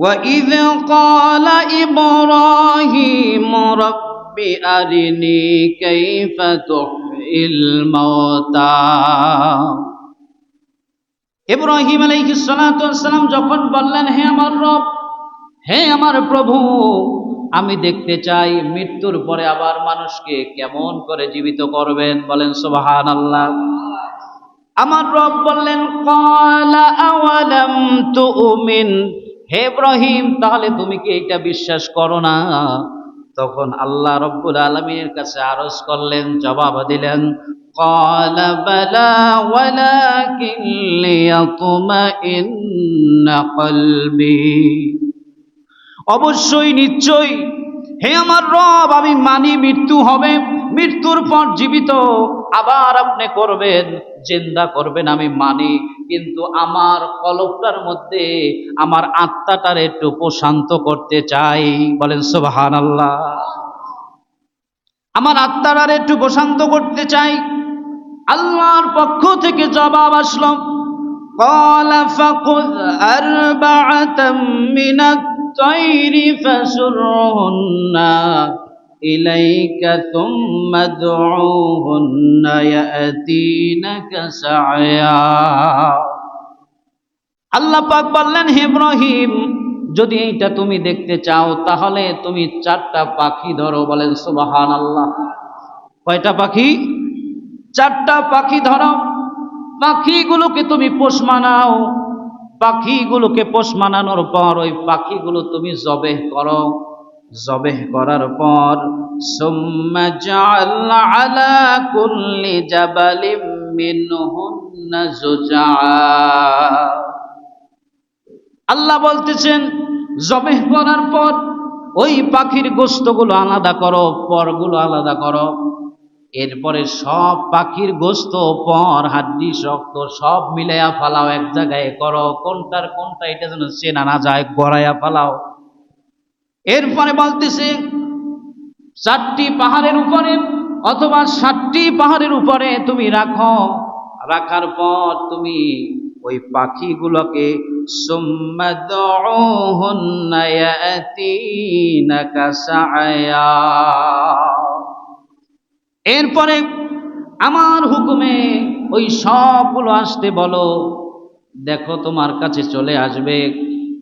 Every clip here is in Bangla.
وإذ قال إبراهيم رب أرني كيف تحيي الموتى ইব্রাহিম আলাইহিস সালাতু ওয়াসসালাম যখন বললেন হে আমার রব হে আমার প্রভু আমি দেখতে চাই মৃত্যুর পরে আবার মানুষকে কেমন করে জীবিত করবেন বলেন সুবহানাল্লাহ আমার রব বললেন ক্বালা আওয়ালাম তুমিন হে ইব্রাহিম তাহলে তুমি কি এটা বিশ্বাস করো না তখন আল্লাহ রব্বুল আলমীর কাছে আরজ করলেন জবাব দিলেন قال بلى ولكن ليطمئن قلبي অবশ্যই নিশ্চয়ই হে আমার রব আমি মানি মৃত্যু হবে মৃত্যুর পর জীবিত আবার আপনি করবেন জিন্দা করবেন আমি মানি কিন্তু আমার কলবটার মধ্যে আমার আত্মাটার একটু প্রশান্ত করতে চাই বলেন সুবাহান আল্লাহ আমার আত্মার একটু প্রশান্ত করতে চাই আল্লাহর পক্ষ থেকে জবাব আসলো قال فخذ أربعة من الطير فسرهن إليك ثم ادعوهن يأتينك سعيا আল্লাহ পাক বললেন হে ইব্রাহিম যদি এইটা তুমি দেখতে চাও তাহলে তুমি চারটা পাখি ধরো বলেন সুবাহান আল্লাহ কয়টা পাখি চারটা পাখি ধরো পাখিগুলোকে তুমি পোষ মানাও পাখিগুলোকে পোষ মানানোর পর ওই পাখিগুলো তুমি জবেহ করো জবেহ করার পর আলা আল্লাহ বলতেছেন, জবেহ করার পর ওই পাখির গোস্তগুলো আলাদা করো, পরগুলো আলাদা করো। এরপরে সব পাখির গোস্ত পর, হাড্ডি শক্ত সব মিলাইয়া ফালাও, এক জায়গায় করো। কোনটার কোনটা, এটা যেন চেনা না যায়, গড়াইয়া ফালাও। এরপরে বলতেছে, চারটি পাহাড়ের উপরে অথবা ষাটটি পাহাড়ের উপরে তুমি রাখো। রাখার পর তুমি ওই পাখিগুলোকে এরপরে আমার হুকুমে ওই সবগুলো আসতে বলো, দেখো তোমার কাছে চলে আসবে।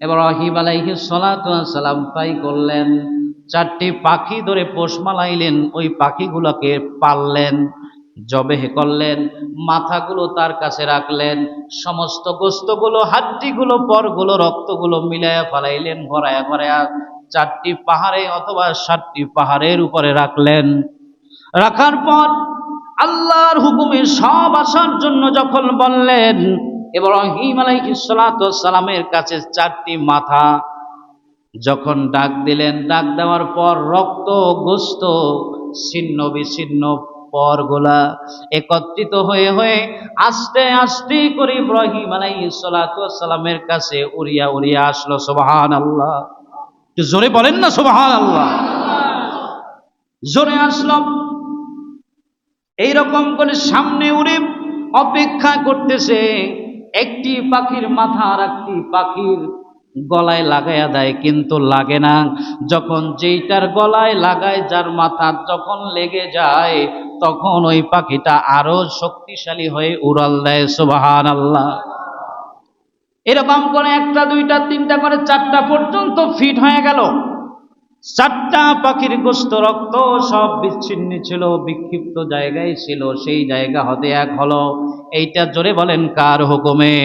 এবার অহিব আলাইহি সালাম তাই করলেন, চারটি পাখি ধরে পোষ মালাইলেন, ওই পাখিগুলোকে পাললেন জবেহ করলেন, মাথাগুলো তার কাছে রাখলেন, সমস্ত গোস্তগুলো, হাড্ডিগুলো, পরগুলো, রক্তগুলো মিলাইয়া ফালাইলেন, ভরায়া ভরায়া চারটি পাহাড়ে অথবা সাতটি পাহাড়ের উপরে রাখলেন। রাখার পর আল্লাহর হুকুমে সব আসার জন্য যখন বললেন ইব্রাহিম সালামের কাছে চারটি মাথা যখন ডাক দিলেন, ডাক দেওয়ার পর রক্ত, গোস্ত, ছিন্ন বিচ্ছিন্ন পরগুলা একত্রিত হয়ে হয়ে আস্তে আস্তে করে ইব্রাহিম সালামের কাছে উড়িয়া উড়িয়া আসলো সুবহান আল্লাহ জোরে বলেন না সুবহান আল্লাহ জোরে আসলাম এইরকম করে সামনে উড়ে অপেক্ষা করতেছে। একটি পাখির মাথা আর একটি পাখির গলায় লাগাইয়া দেয়, কিন্তু লাগে না। যখন যেইটার গলায় লাগায়, যার মাথা যখন লেগে যায়, তখন ওই পাখিটা আরও শক্তিশালী হয়ে উড়াল দেয় সুবাহান আল্লাহ এরকম করে একটা, দুইটা, তিনটা করে, চারটা পর্যন্ত ফিট হয়ে গেল। চারটা পাখির গোস্ত রক্ত সব বিচ্ছিন্ন ছিল, বিক্ষিপ্ত জায়গায় ছিল, সেই জায়গা হতে এক হলো, এইটা জোরে বলেন কার হুকুমে?